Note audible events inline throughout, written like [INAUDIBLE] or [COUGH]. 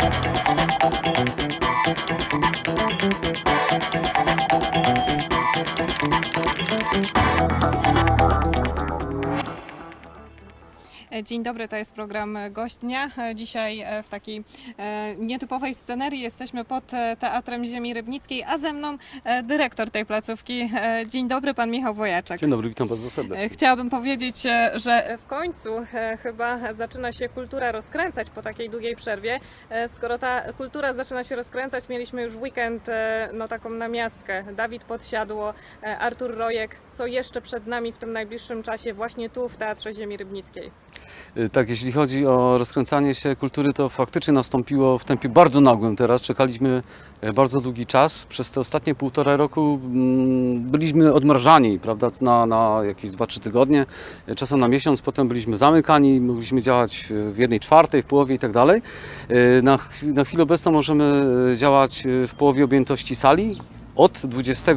Thank you. Dzień dobry, to jest program Gość Dnia. Dzisiaj e, w takiej e, nietypowej scenerii jesteśmy pod e, Teatrem Ziemi Rybnickiej, a ze mną dyrektor tej placówki. Dzień dobry, pan Michał Wojaczek. Dzień dobry, witam bardzo serdecznie. Chciałabym powiedzieć, że w końcu chyba zaczyna się kultura rozkręcać po takiej długiej przerwie. Skoro ta kultura zaczyna się rozkręcać, mieliśmy już weekend no, taką namiastkę. Dawid Podsiadło, Artur Rojek co jeszcze przed nami w tym najbliższym czasie właśnie tu w Teatrze Ziemi Rybnickiej? Y, tak, jeśli chodzi o rozkręcanie się kultury, to faktycznie nastąpiło w tempie bardzo nagłym teraz. Czekaliśmy y, bardzo długi czas. Przez te ostatnie półtora roku mm, byliśmy odmrażani prawda, na, na jakieś 2-3 tygodnie, y, czasem na miesiąc, potem byliśmy zamykani, mogliśmy działać w jednej czwartej, w połowie i tak dalej. Na, na chwilę obecną możemy działać w połowie objętości sali od 20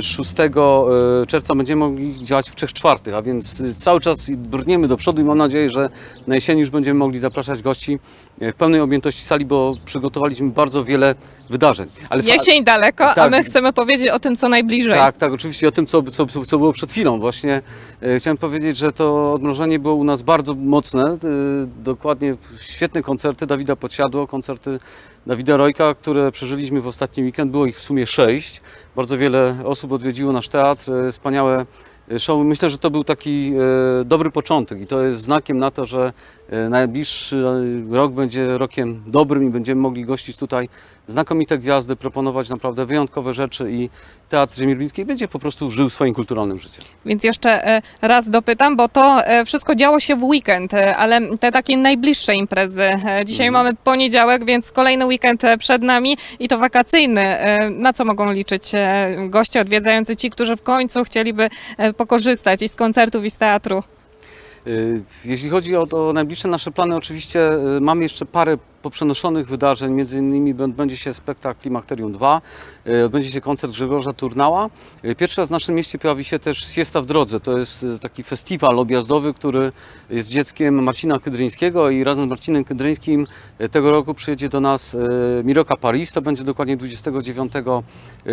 6 e, czerwca będziemy mogli działać w 3 czwartych, a więc y, cały czas brniemy do przodu i mam nadzieję, że na jesieni już będziemy mogli zapraszać gości e, w pełnej objętości sali, bo przygotowaliśmy bardzo wiele wydarzeń. Ale Jesień daleko, tak, a my chcemy powiedzieć o tym, co najbliżej. Tak, tak, oczywiście o tym, co, co, co było przed chwilą. Właśnie e, chciałem powiedzieć, że to odmrożenie było u nas bardzo mocne. Dokładnie świetne koncerty Dawida Podsiadło, koncerty Dawida Rojka, które przeżyliśmy w ostatni weekend. Było ich w sumie sześć. Bardzo wiele osób odwiedziło nasz teatr. E, wspaniałe e, show. Myślę, że to był taki e, dobry początek i to jest znakiem na to, że najbliższy rok będzie rokiem dobrym i będziemy mogli gościć tutaj znakomite gwiazdy, proponować naprawdę wyjątkowe rzeczy i Teatr Ziemi Rybnickiej będzie po prostu żył swoim kulturalnym życiem. Więc jeszcze e, raz dopytam, bo to e, wszystko działo się w weekend, e, ale te takie najbliższe imprezy. e, Dzisiaj Mhm. mamy poniedziałek, więc kolejny weekend e, przed nami i to wakacyjny. E, Na co mogą liczyć e, goście odwiedzający ci, którzy w końcu chcieliby e, pokorzystać i z koncertów, i z teatru? Y, Jeśli chodzi o, najbliższe nasze plany, oczywiście y, mamy jeszcze parę poprzenoszonych wydarzeń, między innymi bę- będzie się spektakl Klimakterium 2, y, odbędzie się koncert Grzegorza Turnała. Y, Pierwszy raz w naszym mieście pojawi się też Siesta w Drodze, to jest y, taki festiwal objazdowy, który jest dzieckiem Marcina Kydryńskiego i razem z Marcinem Kydryńskim tego roku przyjedzie do nas Miroka Paris, to będzie dokładnie 29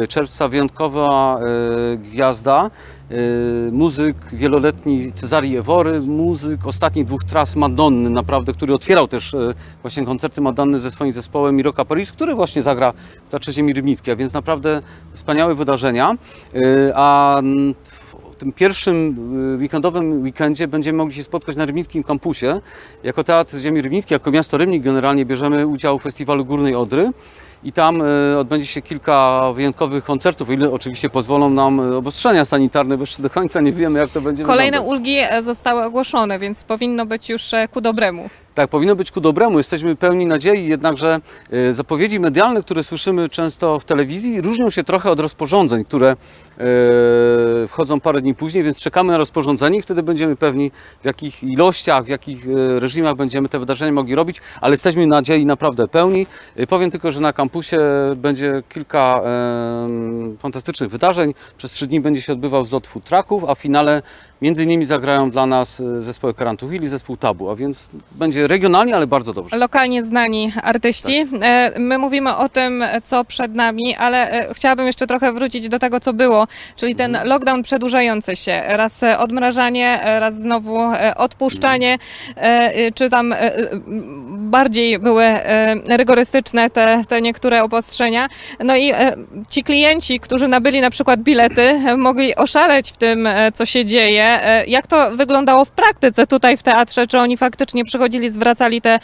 czerwca, wyjątkowa gwiazda, muzyk wieloletni Cezarii Ewory, muzyk ostatnich dwóch tras Madonny, naprawdę, który otwierał też właśnie koncerty Madonny ze swoim zespołem Miroka Paris, który właśnie zagra w Teatrze Ziemi Rybnickiej, a więc naprawdę wspaniałe wydarzenia. Y, A w tym pierwszym y, weekendowym weekendzie będziemy mogli się spotkać na Rybnickim Kampusie. Jako Teatr Ziemi Rybnickiej, jako miasto Rybnik generalnie bierzemy udział w festiwalu Górnej Odry. I tam y, odbędzie się kilka wyjątkowych koncertów, ile oczywiście pozwolą nam obostrzenia sanitarne, bo jeszcze do końca nie wiemy, jak to będzie Kolejne wyglądać. ulgi e, zostały ogłoszone, więc powinno być już e, ku dobremu. Tak, powinno być ku dobremu. Jesteśmy pełni nadziei, jednakże e, zapowiedzi medialne, które słyszymy często w telewizji, różnią się trochę od rozporządzeń, które wchodzą parę dni później, więc czekamy na rozporządzenie i wtedy będziemy pewni, w jakich ilościach, w jakich e, reżimach będziemy te wydarzenia mogli robić, ale jesteśmy nadziei naprawdę pełni. E, Powiem tylko, że na kampusie będzie kilka fantastycznych wydarzeń. Przez trzy dni będzie się odbywał zlot food trucków, a w finale między innymi zagrają dla nas zespoły Karantuchil i zespół Tabu, a więc będzie regionalnie, ale bardzo dobrze. Lokalnie znani artyści. E, My mówimy o tym, co przed nami, ale chciałabym jeszcze trochę wrócić do tego, co było, czyli ten lockdown przedłużający się. Raz e, odmrażanie, e, raz znowu e, odpuszczanie, czy tam bardziej były rygorystyczne te, te niektóre obostrzenia. No i ci klienci, którzy nabyli na przykład bilety, mogli oszaleć w tym, co się dzieje. Jak to wyglądało w praktyce tutaj w teatrze? Czy oni faktycznie przychodzili, zwracali te,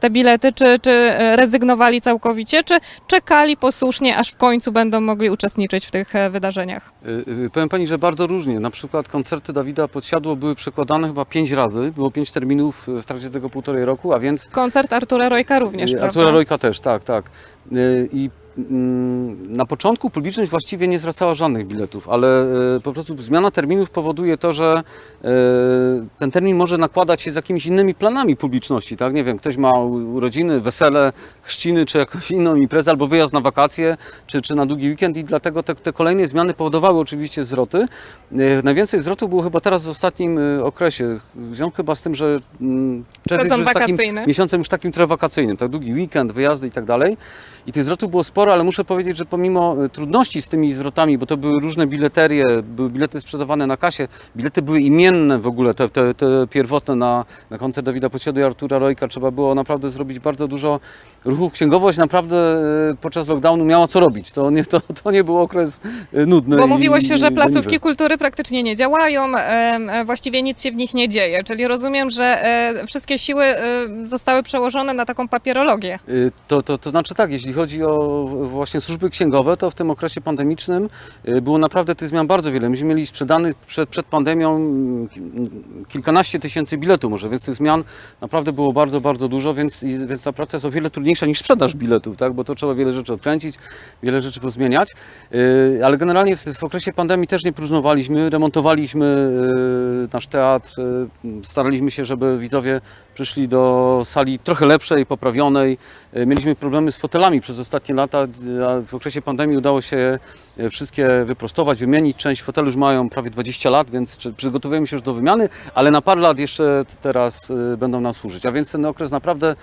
te bilety, czy, czy rezygnowali całkowicie, czy czekali posłusznie, aż w końcu będą mogli uczestniczyć w tych wydarzeniach? Y, y, Powiem Pani, że bardzo różnie. Na przykład koncerty Dawida Podsiadło były przekładane chyba pięć razy. Było pięć terminów w trakcie tego półtorej roku, a więc Koncert Artura Rojka również, y, prawda? Artura Rojka też, tak, tak. Y, I na początku publiczność właściwie nie zwracała żadnych biletów, ale e, po prostu zmiana terminów powoduje to, że e, ten termin może nakładać się z jakimiś innymi planami publiczności, tak? Nie wiem, ktoś ma urodziny, wesele, chrzciny, czy jakąś inną imprezę, albo wyjazd na wakacje, czy, czy na długi weekend i dlatego te, te kolejne zmiany powodowały oczywiście zwroty. E, Najwięcej zwrotów było chyba teraz w ostatnim okresie, w związku chyba z tym, że mm, czerwiec już jest takim miesiącem już takim trochę wakacyjnym, tak długi weekend, wyjazdy i tak dalej. I tych zwrotów było sporo, ale muszę powiedzieć, że pomimo e, trudności z tymi zwrotami, bo to były różne bileterie, były bilety sprzedawane na kasie, bilety były imienne w ogóle, te, te, te pierwotne na, na koncert Dawida Pociodu i Artura Rojka, trzeba było naprawdę zrobić bardzo dużo ruchu. Księgowość naprawdę e, podczas lockdownu miała co robić, to nie, to, to nie był okres e, nudny. Bo i- mówiło się, że placówki kultury praktycznie nie działają, właściwie nic się w nich nie dzieje. Czyli rozumiem, że e, wszystkie siły zostały przełożone na taką papierologię. Y, To, to, to znaczy tak, jeśli chodzi o właśnie służby księgowe, to w tym okresie pandemicznym y, było naprawdę tych zmian bardzo wiele. Myśmy mieli sprzedanych przed, przed pandemią mm, ki- kilkanaście tysięcy biletów może, więc tych zmian naprawdę było bardzo, bardzo dużo, więc, więc ta praca jest o wiele trudniejsza niż sprzedaż biletów, tak? bo to trzeba wiele rzeczy odkręcić, wiele rzeczy pozmieniać, Y, ale generalnie w, w okresie pandemii też nie próżnowaliśmy, remontowaliśmy y, nasz teatr, staraliśmy się, żeby widzowie przyszli do sali trochę lepszej, poprawionej. E, Mieliśmy problemy z fotelami przez ostatnie lata, a w okresie pandemii udało się e, wszystkie wyprostować, wymienić. Część foteli już mają prawie 20 lat, więc przygotowujemy się już do wymiany, ale na parę lat jeszcze teraz e, będą nam służyć. A więc ten okres naprawdę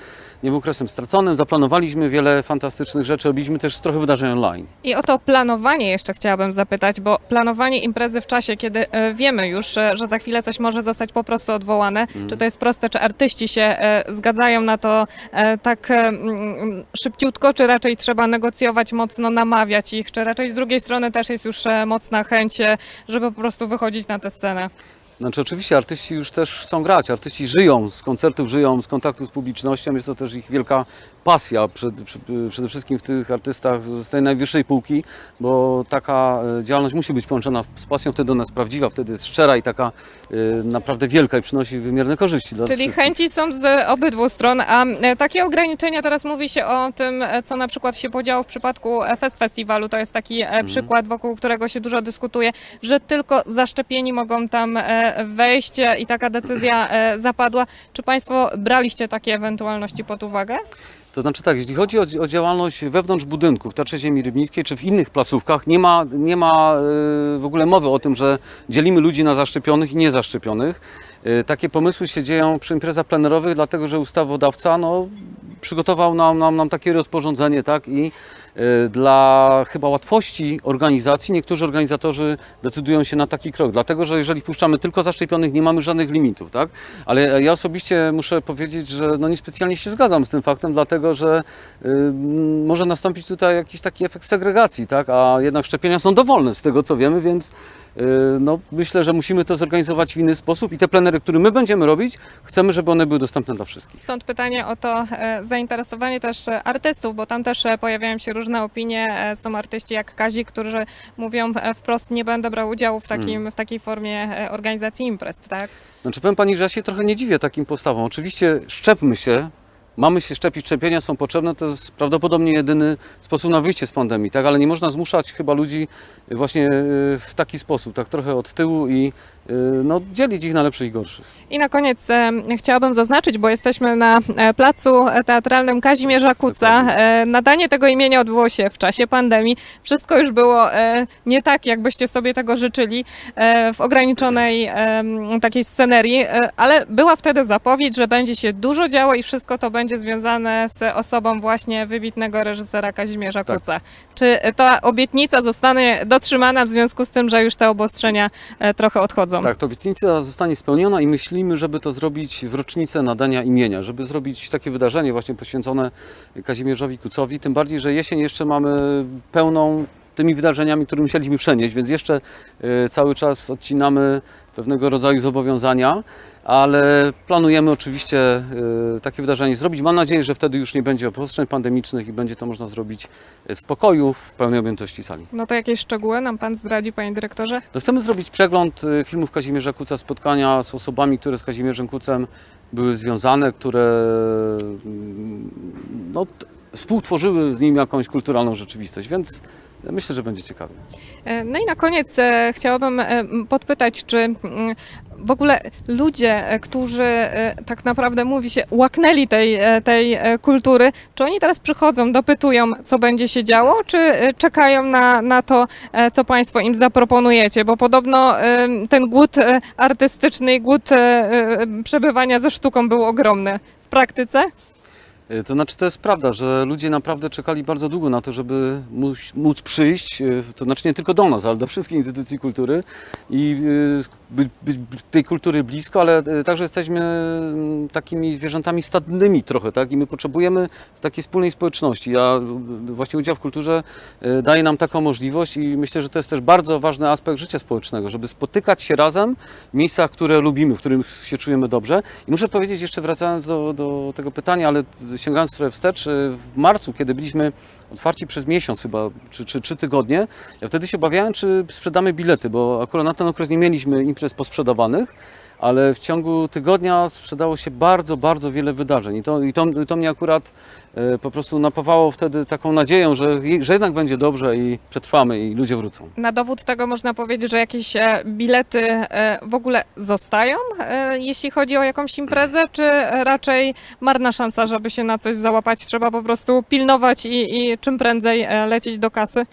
nie był okresem straconym. Zaplanowaliśmy wiele fantastycznych rzeczy, robiliśmy też trochę wydarzeń online. I o to planowanie jeszcze chciałabym zapytać, bo planowanie imprezy w czasie, kiedy e, wiemy już, e, że za chwilę coś może zostać po prostu odwołane, Mhm. czy to jest proste, czy artyści się e, zgadzają na to e, tak e, szybciutko, czy raczej trzeba negocjować mocno, namawiać ich, czy raczej z drugiej strony też jest już mocna chęć, żeby po prostu wychodzić na tę scenę. Znaczy oczywiście artyści już też chcą grać, artyści żyją z koncertów, żyją z kontaktu z publicznością, jest to też ich wielka pasja przed, przede wszystkim w tych artystach z tej najwyższej półki, bo taka e, działalność musi być połączona z pasją, wtedy ona jest prawdziwa, wtedy jest szczera i taka e, naprawdę wielka i przynosi wymierne korzyści dla Czyli wszystkich. chęci są z obydwu stron, a e, takie ograniczenia, teraz mówi się o tym, co na przykład się podziało w przypadku Fest Festiwalu, to jest taki e, przykład, wokół którego się dużo dyskutuje, że tylko zaszczepieni mogą tam wejść i taka decyzja zapadła. Czy Państwo braliście takie ewentualności pod uwagę? To znaczy tak, jeśli chodzi o, o działalność wewnątrz budynków, w Teatrze Ziemi Rybnickiej czy w innych placówkach, nie ma, nie ma e, w ogóle mowy o tym, że dzielimy ludzi na zaszczepionych i niezaszczepionych. E, Takie pomysły się dzieją przy imprezach plenerowych, dlatego że ustawodawca no, przygotował nam, nam, nam takie rozporządzenie, tak, i e, dla chyba łatwości organizacji niektórzy organizatorzy decydują się na taki krok, dlatego że jeżeli wpuszczamy tylko zaszczepionych, nie mamy żadnych limitów, tak? Ale ja osobiście muszę powiedzieć, że no niespecjalnie się zgadzam z tym faktem, dlatego że y, może nastąpić tutaj jakiś taki efekt segregacji, tak? A jednak szczepienia są dowolne z tego co wiemy, więc y, no, myślę, że musimy to zorganizować w inny sposób i te plenery, które my będziemy robić, chcemy, żeby one były dostępne dla wszystkich. Stąd pytanie o to e, zainteresowanie też e, artystów, bo tam też e, pojawiają się różne opinie. E, Są artyści jak Kazik, którzy mówią wprost, nie będę brał udziału w, takim, w takiej formie organizacji imprez, tak? Znaczy powiem Pani, że ja się trochę nie dziwię takim postawom. Oczywiście szczepmy się, mamy się szczepić, szczepienia są potrzebne, to jest prawdopodobnie jedyny sposób na wyjście z pandemii, tak? Ale nie można zmuszać chyba ludzi właśnie y, w taki sposób, tak trochę od tyłu i y, no, dzielić ich na lepszych i gorszych. I na koniec e, chciałabym zaznaczyć, bo jesteśmy na e, placu teatralnym Kazimierza Kuca. E, nadanie tego imienia odbyło się w czasie pandemii. Wszystko już było e, nie tak, jakbyście sobie tego życzyli e, w ograniczonej e, takiej scenerii, e, ale była wtedy zapowiedź, że będzie się dużo działo i wszystko to będzie związane z osobą właśnie wybitnego reżysera Kazimierza Tak. Kuca. Czy ta obietnica zostanie dotrzymana w związku z tym, że już te obostrzenia e, trochę odchodzą? Tak, to obietnica zostanie spełniona i myślimy, żeby to zrobić w rocznicę nadania imienia, żeby zrobić takie wydarzenie właśnie poświęcone Kazimierzowi Kucowi, tym bardziej, że jesień jeszcze mamy pełną tymi wydarzeniami, które musieliśmy przenieść, więc jeszcze e, cały czas odcinamy pewnego rodzaju zobowiązania, ale planujemy oczywiście e, takie wydarzenie zrobić. Mam nadzieję, że wtedy już nie będzie obostrzeń pandemicznych i będzie to można zrobić e, w spokoju, w pełnej objętości sali. No to jakieś szczegóły nam pan zdradzi, panie dyrektorze? No chcemy zrobić przegląd filmów Kazimierza Kuca, spotkania z osobami, które z Kazimierzem Kucem były związane, które mm, no, współtworzyły z nim jakąś kulturalną rzeczywistość, więc myślę, że będzie ciekawie. E, No i na koniec e, chciałabym e, podpytać, czy w ogóle ludzie, którzy tak naprawdę mówi się łaknęli tej, tej kultury, czy oni teraz przychodzą, dopytują, co będzie się działo, czy czekają na, na to, co Państwo im zaproponujecie? Bo podobno ten głód artystyczny i głód przebywania ze sztuką był ogromny. W praktyce? E, To znaczy, to jest prawda, że ludzie naprawdę czekali bardzo długo na to, żeby móc, móc przyjść, e, to znaczy nie tylko do nas, ale do wszystkich instytucji kultury i być, być tej kultury blisko, ale e, także jesteśmy mm, takimi zwierzętami stadnymi trochę, tak? I my potrzebujemy takiej wspólnej społeczności. A e, właśnie udział w kulturze daje nam taką możliwość i myślę, że to jest też bardzo ważny aspekt życia społecznego, żeby spotykać się razem w miejscach, które lubimy, w których się czujemy dobrze. I muszę powiedzieć, jeszcze wracając do, do tego pytania, ale sięgając trochę wstecz, e, w marcu, kiedy byliśmy otwarci przez miesiąc chyba, czy, czy trzy tygodnie, ja wtedy się obawiałem, czy sprzedamy bilety, bo akurat na ten okres nie mieliśmy imprez posprzedawanych, ale w ciągu tygodnia sprzedało się bardzo, bardzo wiele wydarzeń i to, i to, to mnie akurat e, po prostu napawało wtedy taką nadzieją, że, że jednak będzie dobrze i przetrwamy i ludzie wrócą. Na dowód tego można powiedzieć, że jakieś e, bilety e, w ogóle zostają, jeśli chodzi o jakąś imprezę, czy raczej marna szansa, żeby się na coś załapać? Trzeba po prostu pilnować i, i czym prędzej lecieć do kasy.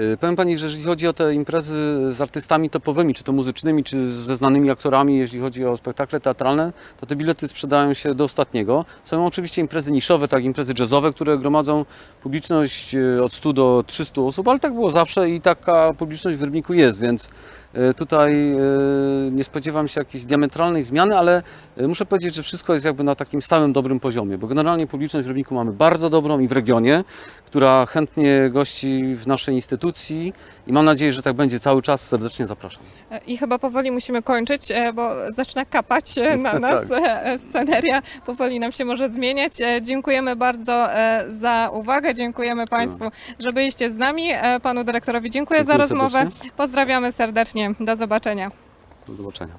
Y, Powiem Pani, że jeżeli chodzi o te imprezy z artystami topowymi, czy to muzycznymi, czy ze znanymi aktorami, jeśli chodzi o spektakle teatralne, to te bilety sprzedają się do ostatniego. Są oczywiście imprezy niszowe, tak imprezy jazzowe, które gromadzą publiczność y, od 100 do 300 osób, ale tak było zawsze i taka publiczność w Rybniku jest, więc tutaj y, nie spodziewam się jakiejś diametralnej zmiany, ale y, muszę powiedzieć, że wszystko jest jakby na takim stałym, dobrym poziomie, bo generalnie publiczność w Rybniku mamy bardzo dobrą i w regionie, która chętnie gości w naszej instytucji i mam nadzieję, że tak będzie cały czas. Serdecznie zapraszam. E, I chyba powoli musimy kończyć, e, bo zaczyna kapać e, na [LAUGHS] nas e, sceneria. Powoli nam się może zmieniać. E, Dziękujemy bardzo e, za uwagę. Dziękujemy Państwu, że byliście z nami. E, Panu dyrektorowi dziękuję, za Dziękuję rozmowę. serdecznie. Pozdrawiamy serdecznie. Do zobaczenia. Do zobaczenia.